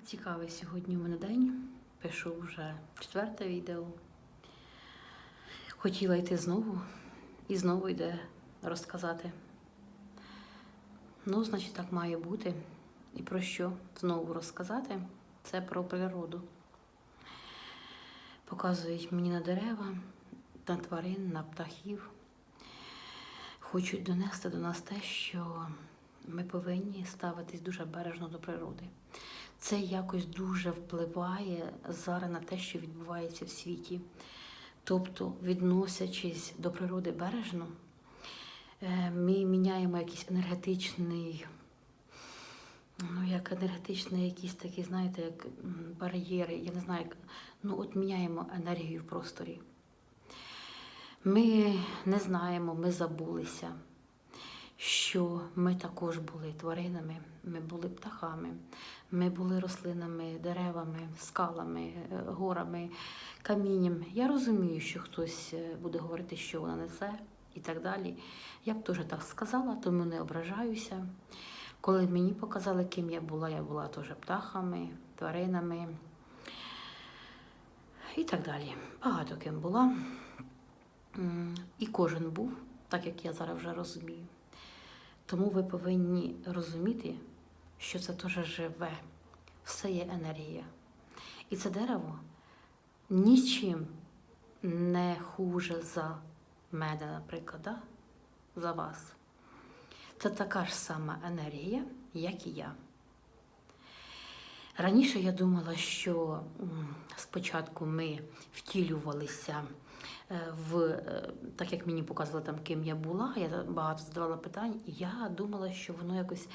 Цікавий сьогодні у мене день. Пишу вже четверте відео. Хотіла йти знову і знову йде розказати. Ну, значить, так має бути. І про що знову розказати? Це про природу. Показують мені на дерева, на тварин, на птахів. Хочуть донести до нас те, що ми повинні ставитись дуже бережно до природи. Це якось дуже впливає зараз на те, що відбувається в світі. Тобто, відносячись до природи бережно, е, ми міняємо якийсь енергетичний, ну, як енергетичний якісь такі, знаєте, як бар'єри, я не знаю, як, ну от міняємо енергію в просторі. Ми не знаємо, ми забулися, що ми також були тваринами, ми були птахами, ми були рослинами, деревами, скалами, е, горами, камінням. Я розумію, що хтось е, буде говорити, що вона несе і так далі. Я б теж так сказала, тому не ображаюся. Коли мені показали, ким я була, я була теж птахами, тваринами і так далі. Багато ким була. І кожен був, так як я зараз вже розумію. Тому ви повинні розуміти, що це теж живе, все є енергія. І це дерево нічим не хуже за мене, наприклад, да? за вас. Це така ж сама енергія, як і я. Раніше я думала, що спочатку ми втілювалися в е, так як мені показували там, ким я була, я багато задавала питань, і я думала, що воно якось.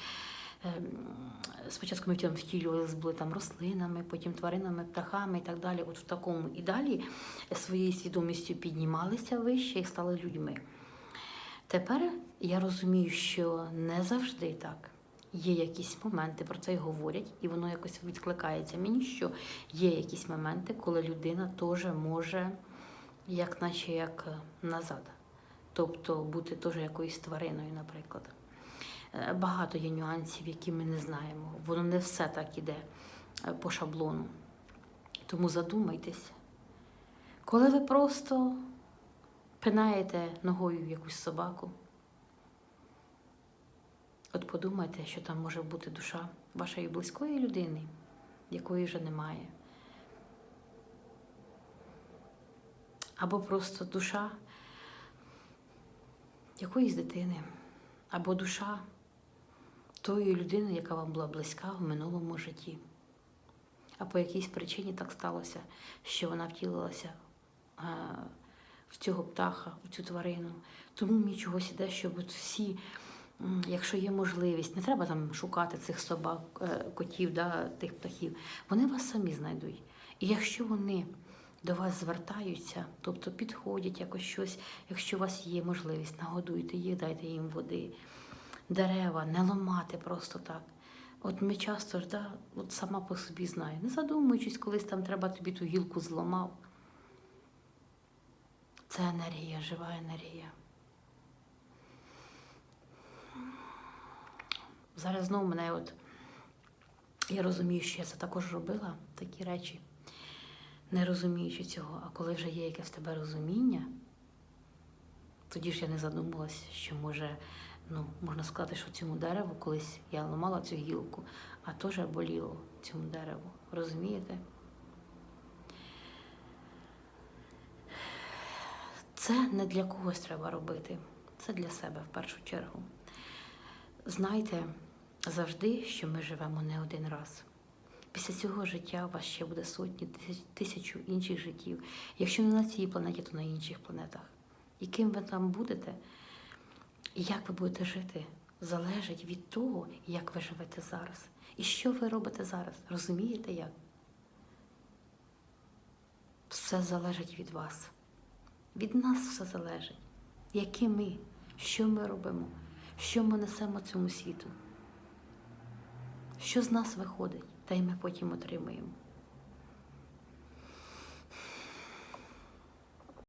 е, Спочатку ми там втілювалися, були там рослинами, потім тваринами, птахами і так далі. От в такому і далі своєю свідомістю піднімалися вище і стали людьми. Тепер я розумію, що не завжди так. Є якісь моменти, про це й говорять, і воно якось відкликається мені, що є якісь моменти, коли людина теж може, як наче як назад. Тобто бути теж якоюсь твариною, наприклад. Е, Багато є нюансів, які ми не знаємо. Воно не все так іде е, по шаблону. Тому задумайтесь, коли ви просто пинаєте ногою якусь собаку, От подумайте, що там може бути душа вашої близької людини, якої вже немає. Або просто душа якоїсь дитини, або душа тої людини, яка вам була близька в минулому житті. А по якійсь причині так сталося, що вона втілилася в цього птаха, в цю тварину. Тому мені чогось іде, щоб от всі. Якщо є можливість, не треба там шукати цих собак, е, котів, да, тих птахів. Вони вас самі знайдуть. І якщо вони до вас звертаються, тобто підходять якось щось, якщо у вас є можливість, нагодуйте їх, дайте їм води, дерева, не ламати просто так. От ми часто ж, да, от сама по собі знаю, не задумуючись, колись там треба тобі ту гілку зламав. Це енергія, жива енергія. Зараз знову мене от я розумію, що я це також робила, такі речі, не розуміючи цього. А коли вже є якесь в тебе розуміння, тоді ж я не задумалась, що може, ну, можна сказати, що цьому дереву колись я ламала цю гілку, а теж боліло цьому дереву. Розумієте? Це не для когось треба робити. Це для себе в першу чергу. Знайте завжди, що ми живемо не один раз. Після цього життя у вас ще буде сотні, тисяч- тисячу інших життів. Якщо не на цій планеті, то на інших планетах. І ким ви там будете, і як ви будете жити, залежить від того, як ви живете зараз. І що ви робите зараз. Розумієте як? Все залежить від вас. Від нас все залежить. Які ми, що ми робимо, що ми несемо цьому світу. Що з нас виходить, те й ми потім отримуємо.